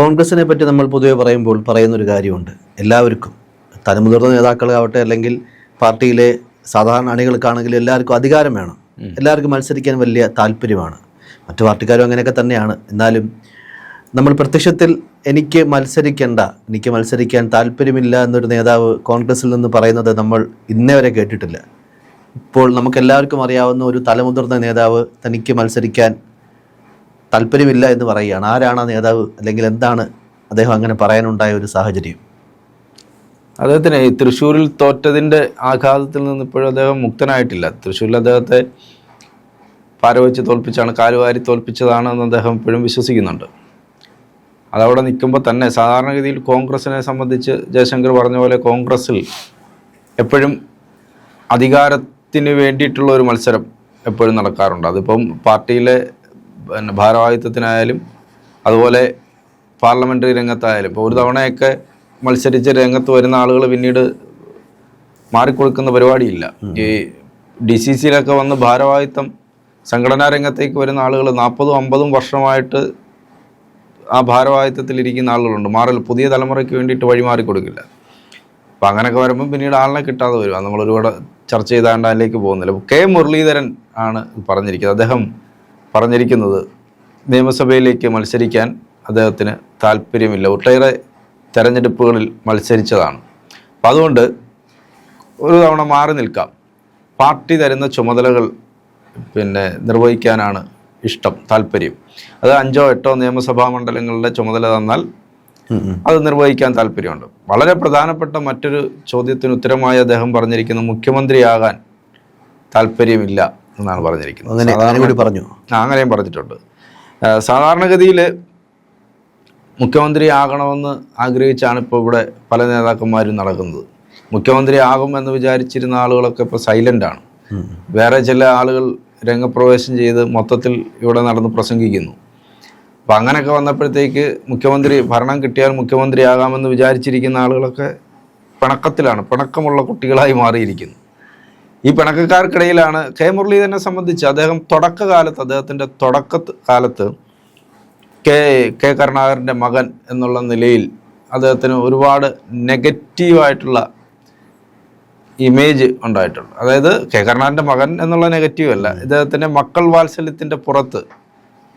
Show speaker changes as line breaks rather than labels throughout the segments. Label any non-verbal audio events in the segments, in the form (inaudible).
കോൺഗ്രസിനെ പറ്റി നമ്മൾ പൊതുവെ പറയുമ്പോൾ പറയുന്നൊരു കാര്യമുണ്ട്. എല്ലാവർക്കും. തലമുതിർന്ന നേതാക്കളാവട്ടെ അല്ലെങ്കിൽ പാർട്ടിയിലെ സാധാരണ അണികൾക്കാണെങ്കിലും എല്ലാവർക്കും അധികാരം വേണം. എല്ലാവർക്കും മത്സരിക്കാൻ വലിയ താല്പര്യമാണ്. മറ്റു പാർട്ടിക്കാരും അങ്ങനെയൊക്കെ തന്നെയാണ്. എന്നാലും നമ്മൾ പ്രത്യക്ഷത്തിൽ എനിക്ക് മത്സരിക്കേണ്ട എനിക്ക് മത്സരിക്കാൻ താല്പര്യമില്ല എന്നൊരു നേതാവ് കോൺഗ്രസിൽ നിന്ന് പറയുന്നത് നമ്മൾ ഇന്നേ വരെ കേട്ടിട്ടില്ല. ഇപ്പോൾ നമുക്കെല്ലാവർക്കും അറിയാവുന്ന ഒരു തലമുതിർന്ന നേതാവ് തനിക്ക് മത്സരിക്കാൻ താല്പര്യമില്ല എന്ന് പറയുകയാണ്. ആരാണ് ആ നേതാവ്? അല്ലെങ്കിൽ എന്താണ് അദ്ദേഹം അങ്ങനെ പറയാനുണ്ടായ ഒരു സാഹചര്യം?
അദ്ദേഹത്തിന് ഈ തൃശ്ശൂരിൽ തോറ്റതിന്റെ ആഘാതത്തിൽ നിന്ന് ഇപ്പോഴും അദ്ദേഹം മുക്തനായിട്ടില്ല. തൃശ്ശൂരിൽ അദ്ദേഹത്തെ പാരവച്ച് തോൽപ്പിച്ചാണ് കാലുവാരി തോൽപ്പിച്ചതാണെന്ന് അദ്ദേഹം ഇപ്പോഴും വിശ്വസിക്കുന്നുണ്ട്. അതവിടെ നിൽക്കുമ്പോൾ തന്നെ സാധാരണഗതിയിൽ കോൺഗ്രസിനെ സംബന്ധിച്ച് ജയശങ്കർ പറഞ്ഞ പോലെ കോൺഗ്രസ്സിൽ എപ്പോഴും അധികാരത്തിന് വേണ്ടിയിട്ടുള്ള ഒരു മത്സരം എപ്പോഴും നടക്കാറുണ്ട്. അതിപ്പം പാർട്ടിയിലെ പിന്നെ ഭാരവാഹിത്വത്തിനായാലും അതുപോലെ പാർലമെന്ററി രംഗത്തായാലും. ഇപ്പോൾ ഒരു തവണയൊക്കെ മത്സരിച്ച് രംഗത്ത് വരുന്ന ആളുകൾ പിന്നീട് മാറിക്കൊടുക്കുന്ന പരിപാടിയില്ല. ഈ ഡി സി സിയിലൊക്കെ വന്ന് ഭാരവാഹിത്വം സംഘടനാ രംഗത്തേക്ക് വരുന്ന ആളുകൾ നാൽപ്പതും അമ്പതും വർഷമായിട്ട് ആ ഭാരവാഹിത്വത്തിൽ ഇരിക്കുന്ന ആളുകളുണ്ട്. മാറൽ പുതിയ തലമുറയ്ക്ക് വേണ്ടിയിട്ട് വഴിമാറി കൊടുക്കില്ല. അപ്പം അങ്ങനെയൊക്കെ വരുമ്പം പിന്നീട് ആളിനെ കിട്ടാതെ വരും. നമ്മൾ ഒരുപാട് ചർച്ച ചെയ്താണ്ട് അതിലേക്ക് പോകുന്നില്ല. കെ മുരളീധരൻ ആണ് പറഞ്ഞിരിക്കുന്നത്. അദ്ദേഹം പറഞ്ഞിരിക്കുന്നത് നിയമസഭയിലേക്ക് മത്സരിക്കാൻ അദ്ദേഹത്തിന് താല്പര്യമില്ല. ഒട്ടേറെ തെരഞ്ഞെടുപ്പുകളിൽ മത്സരിച്ചതാണ്. അപ്പം അതുകൊണ്ട് ഒരു തവണ മാറി നിൽക്കാം. പാർട്ടി തരുന്ന ചുമതലകൾ പിന്നെ നിർവഹിക്കാനാണ് ഇഷ്ടം താല്പര്യം. അത് അഞ്ചോ എട്ടോ നിയമസഭാ മണ്ഡലങ്ങളുടെ ചുമതല തന്നാൽ. അത് നിർവഹിക്കാൻ താല്പര്യമുണ്ട്. വളരെ പ്രധാനപ്പെട്ട മറ്റൊരു ചോദ്യത്തിന് ഉത്തരമായി അദ്ദേഹം പറഞ്ഞിരിക്കുന്നത് മുഖ്യമന്ത്രിയാകാൻ താല്പര്യമില്ല. എന്നാണ് പറഞ്ഞിരിക്കുന്നത്.
അങ്ങനെ പറഞ്ഞു.
അങ്ങനെയും പറഞ്ഞിട്ടുണ്ട്. സാധാരണഗതിയിൽ മുഖ്യമന്ത്രി ആകണമെന്ന് ആഗ്രഹിച്ചാണ് ഇപ്പോൾ ഇവിടെ പല നേതാക്കന്മാരും നടക്കുന്നത്. മുഖ്യമന്ത്രി ആകും എന്ന് വിചാരിച്ചിരുന്ന ആളുകളൊക്കെ ഇപ്പോൾ സൈലന്റ് ആണ്. വേറെ ചില ആളുകൾ രംഗപ്രവേശം ചെയ്ത് മൊത്തത്തിൽ ഇവിടെ നടന്ന് പ്രസംഗിക്കുന്നു. അപ്പം അങ്ങനെയൊക്കെ വന്നപ്പോഴത്തേക്ക് മുഖ്യമന്ത്രി ഭരണം കിട്ടിയാൽ മുഖ്യമന്ത്രി ആകാമെന്ന് വിചാരിച്ചിരിക്കുന്ന ആളുകളൊക്കെ പിണക്കത്തിലാണ്. പിണക്കമുള്ള കുട്ടികളായി മാറിയിരിക്കുന്നു. ഈ പിണക്കക്കാർക്കിടയിലാണ് കെ മുരളീധരനെ സംബന്ധിച്ച് അദ്ദേഹം തുടക്കകാലത്ത് അദ്ദേഹത്തിന്റെ തുടക്ക കാലത്ത് കെ കെ കരുണാകരന്റെ മകൻ എന്നുള്ള നിലയിൽ അദ്ദേഹത്തിന് ഒരുപാട് നെഗറ്റീവായിട്ടുള്ള ഇമേജ് ഉണ്ടായിട്ടുണ്ട്. അതായത് കെ കരുണാകരന്റെ മകൻ എന്നുള്ള നെഗറ്റീവ് അല്ല. ഇദ്ദേഹത്തിന്റെ മക്കൾ വാത്സല്യത്തിന്റെ പുറത്ത്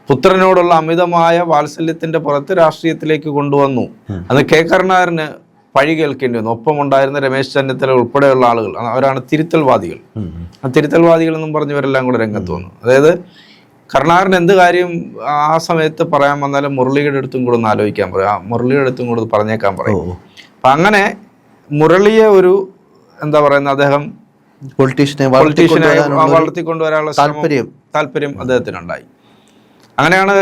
പുത്രനോടുള്ള അമിതമായ വാത്സല്യത്തിന്റെ പുറത്ത് രാഷ്ട്രീയത്തിലേക്ക് കൊണ്ടുവന്നു. അന്ന് കെ കരുണാകരന് പഴി കേൾക്കേണ്ടി വന്നു ഒപ്പം ഉണ്ടായിരുന്ന രമേശ് ചെന്നിത്തല ഉൾപ്പെടെയുള്ള ആളുകൾ അവരാണ് തിരുത്തൽവാദികൾ. ആ തിരുത്തൽവാദികൾ എന്നും പറഞ്ഞവരെല്ലാം കൂടെ രംഗത്ത് വന്നു. അതായത് കരുണാകരൻ എന്ത് കാര്യം ആ സമയത്ത് പറയാൻ വന്നാലും മുരളിയുടെ അടുത്തും കൂടെ ഒന്ന് ആലോചിക്കാൻ പറയും. ആ മുരളിയുടെ അടുത്തും കൂടെ പറഞ്ഞേക്കാൻ പറയും. അപ്പൊ അങ്ങനെ മുരളിയെ ഒരു എന്താ പറയുന്ന അദ്ദേഹം
പൊളിറ്റീഷ്യനെ
പൊളിറ്റീഷ്യനെ
വളർത്തിക്കൊണ്ടുവരാനുള്ള താല്പര്യം.
താല്പര്യം അദ്ദേഹത്തിനുണ്ടായി. അങ്ങനെയാണ്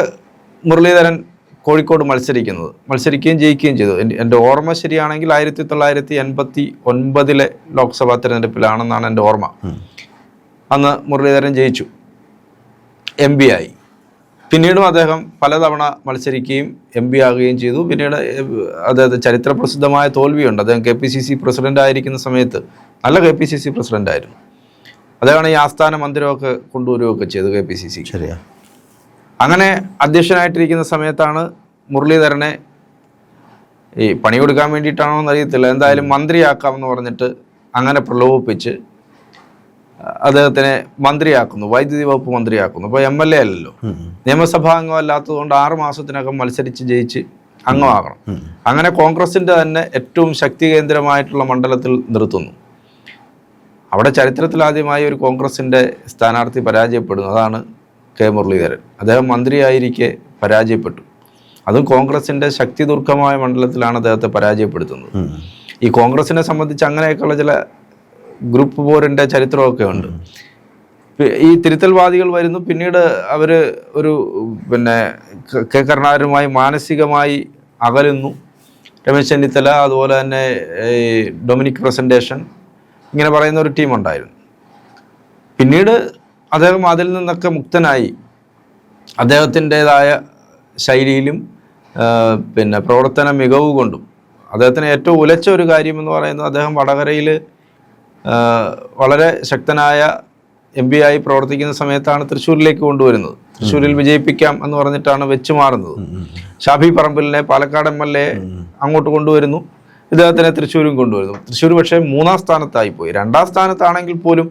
മുരളീധരൻ കോഴിക്കോട് മത്സരിക്കുന്നത്. മത്സരിക്കുകയും ജയിക്കുകയും ചെയ്തു. എന്റെ- ഓർമ്മ ശരിയാണെങ്കിൽ ആയിരത്തി തൊള്ളായിരത്തി എൺപത്തി ഒൻപതിലെ ലോക്സഭാ തിരഞ്ഞെടുപ്പിലാണെന്നാണ് എന്റെ ഓർമ്മ. അന്ന് മുരളീധരൻ ജയിച്ചു. എം പി ആയി. പിന്നീടും അദ്ദേഹം പലതവണ മത്സരിക്കുകയും എം പി ആകുകയും ചെയ്തു. പിന്നീട് അതായത് ചരിത്ര പ്രസിദ്ധമായ തോൽവിയുണ്ട്. അദ്ദേഹം K P C C president ആയിരിക്കുന്ന സമയത്ത് നല്ല K P C C president ആയിരുന്നു. അദ്ദേഹമാണ് ഈ ആസ്ഥാന മന്ദിരമൊക്കെ കൊണ്ടുവരികയൊക്കെ ചെയ്തു കെ പി സി സി
ശരിയാ.
അങ്ങനെ അധ്യക്ഷനായിട്ടിരിക്കുന്ന സമയത്താണ് മുരളീധരനെ ഈ പണി കൊടുക്കാൻ വേണ്ടിയിട്ടാണോ എന്ന് അറിയത്തില്ല എന്തായാലും മന്ത്രിയാക്കാമെന്ന് പറഞ്ഞിട്ട് അങ്ങനെ പ്രലോഭിപ്പിച്ച് അദ്ദേഹത്തിനെ മന്ത്രിയാക്കുന്നു വൈദ്യുതി വകുപ്പ് മന്ത്രിയാക്കുന്നു. അപ്പോൾ എം എൽ എ അല്ലല്ലോ. നിയമസഭാ അംഗമല്ലാത്തതുകൊണ്ട് ആറ് മാസത്തിനകം മത്സരിച്ച് ജയിച്ച് അംഗമാകണം. അങ്ങനെ കോൺഗ്രസിന്റെ തന്നെ ഏറ്റവും ശക്തി കേന്ദ്രമായിട്ടുള്ള മണ്ഡലത്തിൽ നിർത്തുന്നു. അവിടെ ചരിത്രത്തിലാദ്യമായി ഒരു കോൺഗ്രസിന്റെ സ്ഥാനാർത്ഥി പരാജയപ്പെടുന്നു. അതാണ് കെ മുരളീധരൻ. അദ്ദേഹം മന്ത്രിയായിരിക്കെ പരാജയപ്പെട്ടു. അതും കോൺഗ്രസിന്റെ ശക്തി ദുർഘമായ മണ്ഡലത്തിലാണ് അദ്ദേഹത്തെ പരാജയപ്പെടുത്തുന്നത്. ഈ കോൺഗ്രസിനെ സംബന്ധിച്ച് അങ്ങനെയൊക്കെയുള്ള ചില ഗ്രൂപ്പ് പോരിന്റെ ചരിത്രമൊക്കെ ഉണ്ട്. ഈ തിരുത്തൽവാദികൾ വരുന്നു. പിന്നീട് അവർ ഒരു പിന്നെ ക- കെ കരുണാകരനുമായി മാനസികമായി അകലുന്നു. രമേശ് ചെന്നിത്തല അതുപോലെ തന്നെ ഈ ഡൊമിനിക് പ്രസന്റേഷൻ ഇങ്ങനെ പറയുന്ന ഒരു ടീം ഉണ്ടായിരുന്നു പിന്നീട് അദ്ദേഹം അതിൽ നിന്നൊക്കെ മുക്തനായി. അദ്ദേഹത്തിന്റെതായ ശൈലിയിലും പിന്നെ പ്രവർത്തന മികവ് കൊണ്ടും അദ്ദേഹത്തിന് ഏറ്റവും ഉലച്ച ഒരു കാര്യം എന്ന് പറയുന്നത് അദ്ദേഹം വടകരയിൽ വളരെ ശക്തനായ എം പി ആയി പ്രവർത്തിക്കുന്ന സമയത്താണ് തൃശ്ശൂരിലേക്ക് കൊണ്ടുവരുന്നത്. തൃശ്ശൂരിൽ വിജയിപ്പിക്കാം എന്ന് പറഞ്ഞിട്ടാണ് വെച്ച് മാറുന്നത്. ഷാഫി പറമ്പിലിനെ പാലക്കാട് എം എൽ എ അങ്ങോട്ട് കൊണ്ടുവരുന്നു. ഇദ്ദേഹത്തിനെ തൃശ്ശൂരും കൊണ്ടുവരുന്നു. തൃശ്ശൂർ പക്ഷേ മൂന്നാം സ്ഥാനത്തായി പോയി. രണ്ടാം സ്ഥാനത്താണെങ്കിൽ പോലും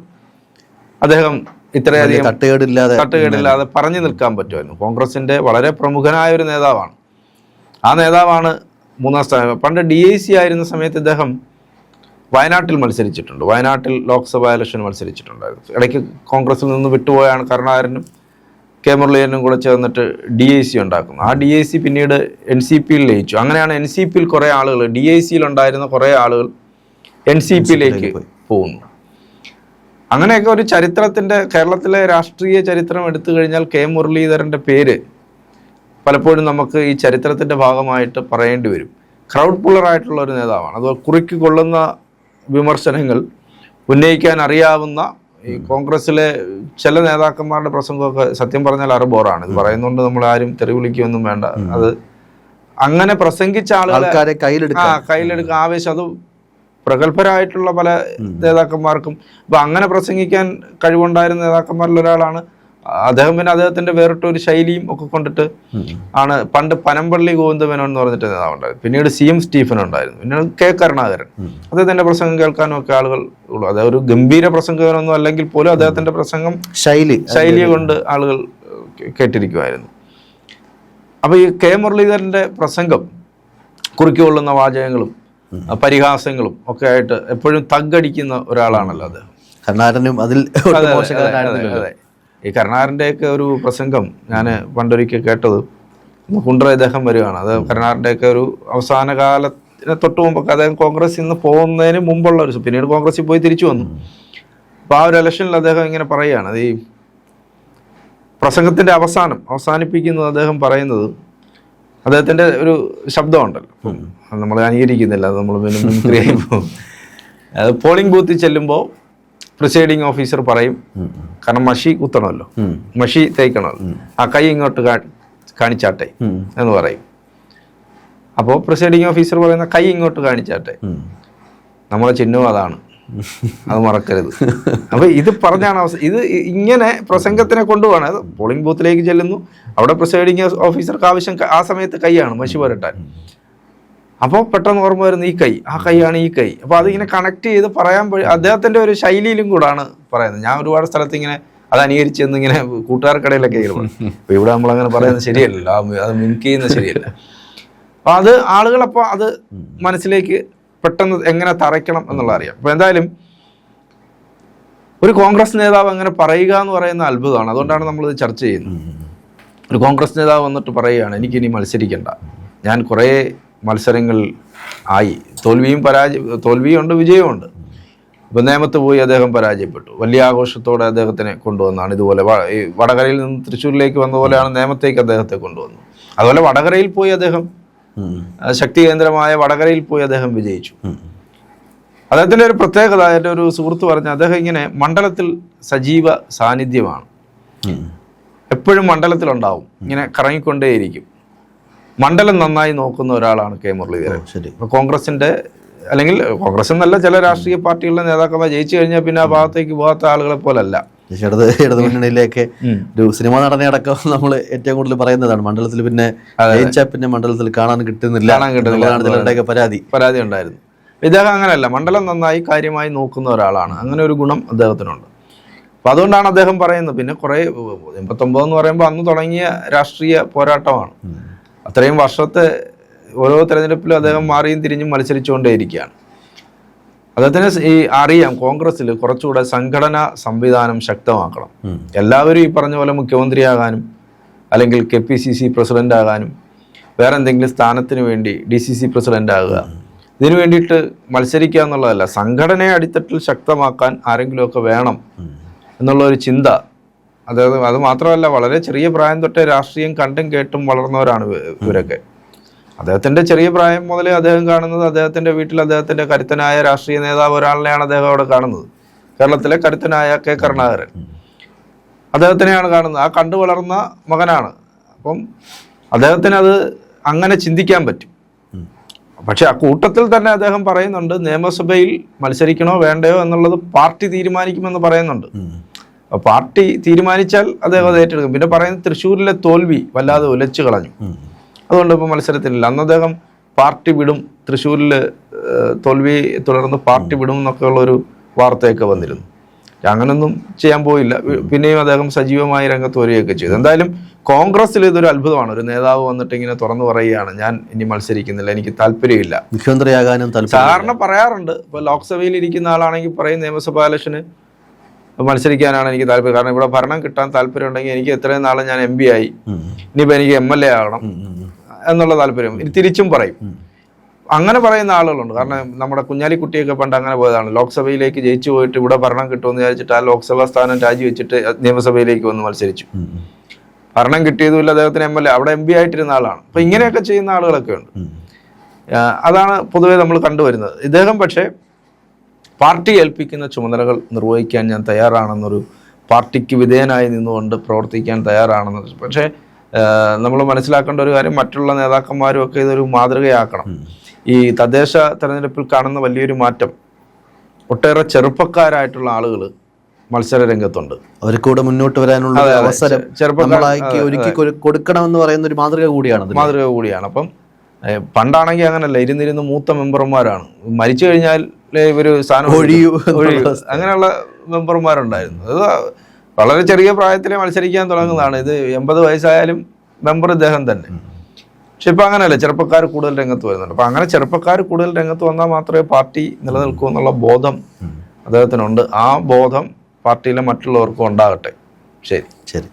അദ്ദേഹം ഇത്രയധികം
തട്ടുകേടില്ലാതെ
തട്ടുകേടില്ലാതെ പറഞ്ഞു നിൽക്കാൻ പറ്റുമായിരുന്നു. കോൺഗ്രസിന്റെ വളരെ പ്രമുഖനായ ഒരു നേതാവാണ്. ആ നേതാവാണ് മൂന്നാം സ്ഥാനം. പണ്ട് ഡി ഐ സി ആയിരുന്ന സമയത്ത് ഇദ്ദേഹം വയനാട്ടിൽ മത്സരിച്ചിട്ടുണ്ട്. വയനാട്ടിൽ ലോക്സഭാ ഇലക്ഷൻ മത്സരിച്ചിട്ടുണ്ടായിരുന്നു. ഇടയ്ക്ക് കോൺഗ്രസിൽ നിന്ന് വിട്ടുപോയാണ് കരുണാകരനും കെ മുരളീധരനും കൂടെ ചേർന്നിട്ട് ഡി ഐ സി ഉണ്ടാക്കുന്നു. ആ ഡി ഐ സി പിന്നീട് എൻ സി പിയിൽ ലയിച്ചു. അങ്ങനെയാണ് എൻ സി പിയിൽ കുറേ ആളുകൾ ഡി ഐ സിയിൽ ഉണ്ടായിരുന്ന കുറേ ആളുകൾ എൻ സി പിയിലേക്ക് പോകുന്നു. അങ്ങനെയൊക്കെ ഒരു ചരിത്രത്തിന്റെ കേരളത്തിലെ രാഷ്ട്രീയ ചരിത്രം എടുത്തു കഴിഞ്ഞാൽ കെ. മുരളീധരന്റെ പേര് പലപ്പോഴും നമുക്ക് ഈ ചരിത്രത്തിന്റെ ഭാഗമായിട്ട് പറയേണ്ടി വരും. ക്രൗഡ് പുള്ളറായിട്ടുള്ള ഒരു നേതാവാണ്. അത് കുറിക്ക് കൊള്ളുന്ന വിമർശനങ്ങൾ ഉന്നയിക്കാൻ അറിയാവുന്ന ഈ കോൺഗ്രസ്സിലെ ചില നേതാക്കന്മാരുടെ പ്രസംഗമൊക്കെ സത്യം പറഞ്ഞാൽ അറുബോറാണ് ഇത് പറയുന്നുണ്ട് നമ്മൾ ആരും തെറി വിളിക്കുകയൊന്നും വേണ്ട. അത് അങ്ങനെ പ്രസംഗിച്ച ആളുകളെ കയ്യിലെടുക്കുക ആവേശം. അത് പ്രഗത്ഭരായിട്ടുള്ള പല നേതാക്കന്മാർക്കും. ഇപ്പൊ അങ്ങനെ പ്രസംഗിക്കാൻ കഴിവുണ്ടായിരുന്ന നേതാക്കന്മാരിൽ ഒരാളാണ്. അദ്ദേഹം പിന്നെ അദ്ദേഹത്തിന്റെ വേറിട്ട ഒരു ശൈലിയും ഒക്കെ കൊണ്ടിട്ട് ആണ് പണ്ട് പനമ്പള്ളി ഗോവിന്ദമേനോൻ എന്ന് പറഞ്ഞിട്ട് നേതാവ് ഉണ്ടായിരുന്നു. പിന്നീട് സി എം സ്റ്റീഫൻ ഉണ്ടായിരുന്നു. പിന്നെ കെ കരുണാകരൻ. അദ്ദേഹത്തിന്റെ പ്രസംഗം കേൾക്കാനും ഒക്കെ ആളുകൾ ഉള്ളൂ. അതായത് ഒരു ഗംഭീര പ്രസംഗകനൊന്നും അല്ലെങ്കിൽ പോലും അദ്ദേഹത്തിന്റെ പ്രസംഗം
ശൈലി.
ശൈലി കൊണ്ട് ആളുകൾ കേട്ടിരിക്കുമായിരുന്നു. അപ്പൊ ഈ കെ മുരളീധരന്റെ പ്രസംഗം കുറിക്കൊള്ളുന്ന വാചകങ്ങളും പരിഹാസങ്ങളും ഒക്കെ ആയിട്ട് എപ്പോഴും തగ్గടിക്കുന്ന ഒരാളാണല്ലോ അത്.
കർണാടനും അതിൽ ഈ കർണാടന്റെ
ഒക്കെ ഈ കരുണാകരന്റെയൊക്കെ ഒരു പ്രസംഗം ഞാൻ പണ്ടൊരിക്കൽ കേട്ടത്. കുണ്ടറ കുണ്ട്ര ഇദ്ദേഹം വരികയാണ് അത് കരുണാകരന്റെയൊക്കെ ഒരു അവസാന കാലത്തിന് തൊട്ട് മുമ്പൊക്കെ അദ്ദേഹം കോൺഗ്രസിൽ നിന്ന് പോകുന്നതിന് മുമ്പുള്ള ഒരു പിന്നീട് കോൺഗ്രസിൽ പോയി തിരിച്ചു വന്നു. അപ്പോൾ ആ ഒരു ഇലക്ഷനിൽ അദ്ദേഹം ഇങ്ങനെ പറയുകയാണ്. അത് ഈ പ്രസംഗത്തിന്റെ അവസാനം അവസാനിപ്പിക്കുന്നത് അദ്ദേഹം പറയുന്നത് അദ്ദേഹത്തിന്റെ ഒരു ശബ്ദമുണ്ടല്ലോ. നമ്മൾ അനുകരിക്കുന്നില്ല അത് നമ്മൾ പിന്നെ മിമിക്രി (laughs) പോകും. അത് പോളിംഗ് ബൂത്തിൽ ചെല്ലുമ്പോൾ പ്രിസൈഡിങ് ഓഫീസർ പറയും കാരണം മഷി കുത്തണമല്ലോ. മഷി തേക്കണമല്ലോ. ആ കൈ ഇങ്ങോട്ട് കാണിച്ചാട്ടെ എന്ന് പറയും. അപ്പോൾ പ്രിസൈഡിങ് ഓഫീസർ പറയുന്ന കൈ ഇങ്ങോട്ട് കാണിച്ചാട്ടെ. നമ്മളെ ചിഹ്നവും അതാണ്. അത് മറക്കരുത്. അപ്പൊ ഇത് പറഞ്ഞാണ് അവസ്ഥ ഇത് ഇങ്ങനെ പ്രസംഗത്തിനെ കൊണ്ടുപോകണം അത് പോളിംഗ് ബൂത്തിലേക്ക് ചെല്ലുന്നു. അവിടെ പ്രിസൈഡിങ് ഓഫീസർക്ക് ആവശ്യം ആ സമയത്ത് കൈയാണ് മഷി പുരട്ടാൻ. അപ്പോൾ പെട്ടെന്ന് ഓർമ്മ വരുന്ന ഈ കൈ ആ കൈയാണ് ഈ കൈ. അപ്പോൾ അതിങ്ങനെ കണക്ട് ചെയ്ത് പറയാൻ അദ്ദേഹത്തിന്റെ അദ്ദേഹത്തിന്റെ ഒരു ശൈലിയിലും കൂടാണ് പറയുന്നത്. ഞാൻ ഒരുപാട് സ്ഥലത്ത് ഇങ്ങനെ അത് അനുകരിച്ചെന്ന് ഇങ്ങനെ കൂട്ടുകാർക്കിടയിലൊക്കെ ഇങ്ങനെ അപ്പോൾ ഇവിടെ നമ്മളങ്ങനെ പറയുന്നത് ശരിയല്ലല്ലോ. അത് മിങ്ക് ചെയ്യുന്നത് ശരിയല്ല. അപ്പോൾ അത് ആളുകളപ്പോൾ അത് മനസ്സിലേക്ക് പെട്ടെന്ന് എങ്ങനെ തറയ്ക്കണം എന്നുള്ള അറിയാം. അപ്പോൾ എന്തായാലും ഒരു കോൺഗ്രസ് നേതാവ് അങ്ങനെ പറയുക എന്ന് പറയുന്ന അത്ഭുതമാണ്. അതുകൊണ്ടാണ് നമ്മളിത് ചർച്ച ചെയ്യുന്നത്. ഒരു കോൺഗ്രസ് നേതാവ് വന്നിട്ട് പറയുകയാണ് എനിക്കിനി മത്സരിക്കണ്ട. ഞാൻ കുറേ മത്സരങ്ങൾ ആയി. തോൽവിയും പരാജയ തോൽവിയുണ്ട് വിജയമുണ്ട് ഇപ്പം നേമത്ത് പോയി അദ്ദേഹം പരാജയപ്പെട്ടു. വലിയ ആഘോഷത്തോടെ അദ്ദേഹത്തിനെ കൊണ്ടുവന്നാണ് ഇതുപോലെ വടകരയിൽ നിന്ന് തൃശ്ശൂരിലേക്ക് വന്ന പോലെയാണ് നേമത്തേക്ക് അദ്ദേഹത്തെ കൊണ്ടുവന്നത്. അതുപോലെ വടകരയിൽ പോയി അദ്ദേഹം ശക്തി കേന്ദ്രമായ വടകരയിൽ പോയി അദ്ദേഹം വിജയിച്ചു.
അദ്ദേഹത്തിന്റെ
അദ്ദേഹത്തിന്റെ ഒരു പ്രത്യേകത എന്റെ ഒരു സുഹൃത്ത് പറഞ്ഞ അദ്ദേഹം ഇങ്ങനെ മണ്ഡലത്തിൽ സജീവ സാന്നിധ്യമാണ്. എപ്പോഴും മണ്ഡലത്തിലുണ്ടാവും. ഇങ്ങനെ കറങ്ങിക്കൊണ്ടേയിരിക്കും. മണ്ഡലം നന്നായി നോക്കുന്ന ഒരാളാണ് കെ മുരളീധരൻ.
ശരി.
ഇപ്പൊ കോൺഗ്രസിന്റെ അല്ലെങ്കിൽ കോൺഗ്രസ് എന്നല്ല ചില രാഷ്ട്രീയ പാർട്ടികളുടെ നേതാക്കന്മാർ ജയിച്ചു കഴിഞ്ഞാൽ പിന്നെ ആ ഭാഗത്തേക്ക് പോകാത്ത ആളുകളെ പോലല്ല.
ഇടത് ഇടത് മുന്നണിയിലേക്ക് ഒരു സിനിമ നടനെ അടക്കം നമ്മൾ ഏറ്റവും കൂടുതൽ പറയുന്നതാണ്. മണ്ഡലത്തിൽ പിന്നെ ജയിച്ചാൽ പിന്നെ മണ്ഡലത്തിൽ കാണാൻ കിട്ടുന്നില്ല. ചിലരുടെയൊക്കെ പരാതി?
പരാതി ഉണ്ടായിരുന്നു. ഇദ്ദേഹം അങ്ങനെയല്ല മണ്ഡലം നന്നായി കാര്യമായി നോക്കുന്ന ഒരാളാണ്. അങ്ങനെ ഒരു ഗുണം അദ്ദേഹത്തിനുണ്ട്. അപ്പം അതുകൊണ്ടാണ് അദ്ദേഹം പറയുന്നത്. പിന്നെ കുറേ എൺപത്തൊമ്പത് എന്ന് പറയുമ്പോൾ അന്ന് തുടങ്ങിയ രാഷ്ട്രീയ പോരാട്ടമാണ്. അത്രയും വർഷത്തെ ഓരോ തെരഞ്ഞെടുപ്പിലും അദ്ദേഹം മാറിയും തിരിഞ്ഞും മത്സരിച്ചുകൊണ്ടേയിരിക്കുകയാണ്. അദ്ദേഹത്തിന് ഈ അറിയാം കോൺഗ്രസ്സിൽ കുറച്ചുകൂടെ സംഘടനാ സംവിധാനം ശക്തമാക്കണം. എല്ലാവരും ഈ പറഞ്ഞ പോലെ മുഖ്യമന്ത്രിയാകാനും അല്ലെങ്കിൽ K P C C president ആകാനും വേറെ എന്തെങ്കിലും സ്ഥാനത്തിന് വേണ്ടി ഡി സി സി പ്രസിഡന്റ് ആകുക ഇതിനു വേണ്ടിയിട്ട് മത്സരിക്കുക എന്നുള്ളതല്ല സംഘടനയെ അടിത്തട്ടിൽ ശക്തമാക്കാൻ ആരെങ്കിലുമൊക്കെ വേണം എന്നുള്ള ഒരു ചിന്ത. അതായത് അത് മാത്രമല്ല വളരെ ചെറിയ പ്രായം തൊട്ടേ രാഷ്ട്രീയം കണ്ടും കേട്ടും വളർന്നവരാണ് ഇവ- ഇവരൊക്കെ. അദ്ദേഹത്തിന്റെ ചെറിയ പ്രായം മുതലേ അദ്ദേഹം കാണുന്നത് അദ്ദേഹത്തിന്റെ വീട്ടിൽ അദ്ദേഹത്തിന്റെ കരുത്തനായ രാഷ്ട്രീയ നേതാവ് ഒരാളിനെയാണ് അദ്ദേഹം അവിടെ കാണുന്നത്. കേരളത്തിലെ കരുത്തനായ കെ കരുണാകരൻ. അദ്ദേഹത്തിനെയാണ് കാണുന്നത്. ആ കണ്ടു വളർന്ന മകനാണ്. അപ്പം അദ്ദേഹത്തിന് അത് അങ്ങനെ ചിന്തിക്കാൻ പറ്റും. പക്ഷെ ആ കൂട്ടത്തിൽ തന്നെ അദ്ദേഹം പറയുന്നുണ്ട് നിയമസഭയിൽ മത്സരിക്കണോ വേണ്ടയോ എന്നുള്ളത് പാർട്ടി തീരുമാനിക്കുമെന്ന് പറയുന്നുണ്ട്. പാർട്ടി തീരുമാനിച്ചാൽ അദ്ദേഹം അത് ഏറ്റെടുക്കും. പിന്നെ പറയുന്നത് തൃശ്ശൂരിലെ തോൽവി വല്ലാതെ ഉലച്ചു കളഞ്ഞു. അതുകൊണ്ട് ഇപ്പോൾ മത്സരത്തിലില്ല അന്ന് അദ്ദേഹം പാർട്ടി വിടും തൃശ്ശൂരിൽ തോൽവി തുടർന്ന് പാർട്ടി വിടും എന്നൊക്കെയുള്ള ഒരു വാർത്തയൊക്കെ വന്നിരുന്നു. അങ്ങനൊന്നും ചെയ്യാൻ പോയില്ല. പിന്നെയും അദ്ദേഹം സജീവമായി രംഗത്ത് വരികയൊക്കെ ചെയ്തു. എന്തായാലും കോൺഗ്രസ്സിൽ ഇതൊരു അത്ഭുതമാണ്. ഒരു നേതാവ് വന്നിട്ട് ഇങ്ങനെ തുറന്നു പറയുകയാണ് ഞാൻ ഇനി മത്സരിക്കുന്നില്ല എനിക്ക് താല്പര്യമില്ല.
മുഖ്യമന്ത്രിയാകാനും
സാധാരണ പറയാറുണ്ട്. ഇപ്പോൾ ലോക്സഭയിൽ ഇരിക്കുന്ന ആളാണെങ്കിൽ പറയും നിയമസഭാ ഇലക്ഷന് മത്സരിക്കാനാണ് എനിക്ക് താല്പര്യം. കാരണം ഇവിടെ ഭരണം കിട്ടാൻ താല്പര്യം ഉണ്ടെങ്കിൽ എനിക്ക് എത്രയും നാളെ ഞാൻ എം പി ആയി. ഇനിയിപ്പോൾ എനിക്ക് എം എൽ എ ആകണം. എന്നുള്ള താല്പര്യം. ഇനി തിരിച്ചും പറയും. അങ്ങനെ പറയുന്ന ആളുകളുണ്ട്. കാരണം നമ്മുടെ കുഞ്ഞാലിക്കുട്ടിയൊക്കെ പണ്ട് അങ്ങനെ പോയതാണ്. ലോക്സഭയിലേക്ക് ജയിച്ചു പോയിട്ട് ഇവിടെ ഭരണം കിട്ടുമെന്ന് വിചാരിച്ചിട്ട് ആ ലോക്സഭാ സ്ഥാനം രാജിവെച്ചിട്ട് നിയമസഭയിലേക്ക് വന്ന് മത്സരിച്ചു. ഭരണം കിട്ടിയതുമില്ല. അദ്ദേഹത്തിന് എം എൽ എ അവിടെ എം പി ആയിട്ടിരുന്ന ആളാണ്. അപ്പൊ ഇങ്ങനെയൊക്കെ ചെയ്യുന്ന ആളുകളൊക്കെ ഉണ്ട്. അതാണ് പൊതുവെ നമ്മൾ കണ്ടുവരുന്നത്. ഇദ്ദേഹം പക്ഷേ പാർട്ടി ഏൽപ്പിക്കുന്ന ചുമതലകൾ നിർവഹിക്കാൻ ഞാൻ തയ്യാറാണെന്നൊരു പാർട്ടിക്ക് വിധേയനായി നിന്നുകൊണ്ട് പ്രവർത്തിക്കാൻ തയ്യാറാണെന്ന് പക്ഷേ നമ്മൾ മനസ്സിലാക്കേണ്ട ഒരു കാര്യം മറ്റുള്ള നേതാക്കന്മാരും ഒക്കെ ഇതൊരു മാതൃകയാക്കണം. ഈ തദ്ദേശ തെരഞ്ഞെടുപ്പിൽ കാണുന്ന വലിയൊരു മാറ്റം ഒട്ടേറെ ചെറുപ്പക്കാരായിട്ടുള്ള ആളുകൾ മത്സര രംഗത്തുണ്ട്
അവർക്ക് കൂടെ മുന്നോട്ട് വരാനുള്ള. അവസരം ചെറുപ്പക്കാരായി ഒരുക്കി കൊടുക്കണമെന്ന് പറയുന്ന ഒരു മാതൃക കൂടിയാണ്
മാതൃക കൂടിയാണ്. അപ്പം പണ്ടാണെങ്കിൽ അങ്ങനല്ല ഇരുന്നിരുന്ന് മൂത്ത മെമ്പർമാരാണ്. മരിച്ചു കഴിഞ്ഞാൽ ഇവർ സ്ഥാനം
ഒഴിയൂ
അങ്ങനെയുള്ള മെമ്പർമാരുണ്ടായിരുന്നു. അത് വളരെ ചെറിയ പ്രായത്തിലെ മത്സരിക്കാൻ തുടങ്ങുന്നതാണ്. ഇത് എൺപത് വയസ്സായാലും മെമ്പർ ഇദ്ദേഹം തന്നെ. പക്ഷെ ഇപ്പൊ അങ്ങനെയല്ല ചെറുപ്പക്കാർ കൂടുതൽ രംഗത്ത് വരുന്നുണ്ട്. അപ്പൊ അങ്ങനെ ചെറുപ്പക്കാർ കൂടുതൽ രംഗത്ത് വന്നാൽ മാത്രമേ പാർട്ടി നിലനിൽക്കൂ എന്നുള്ള ബോധം അദ്ദേഹത്തിനുണ്ട്. ആ ബോധം പാർട്ടിയിലെ മറ്റുള്ളവർക്കും ഉണ്ടാകട്ടെ. ശരി.
ശരി.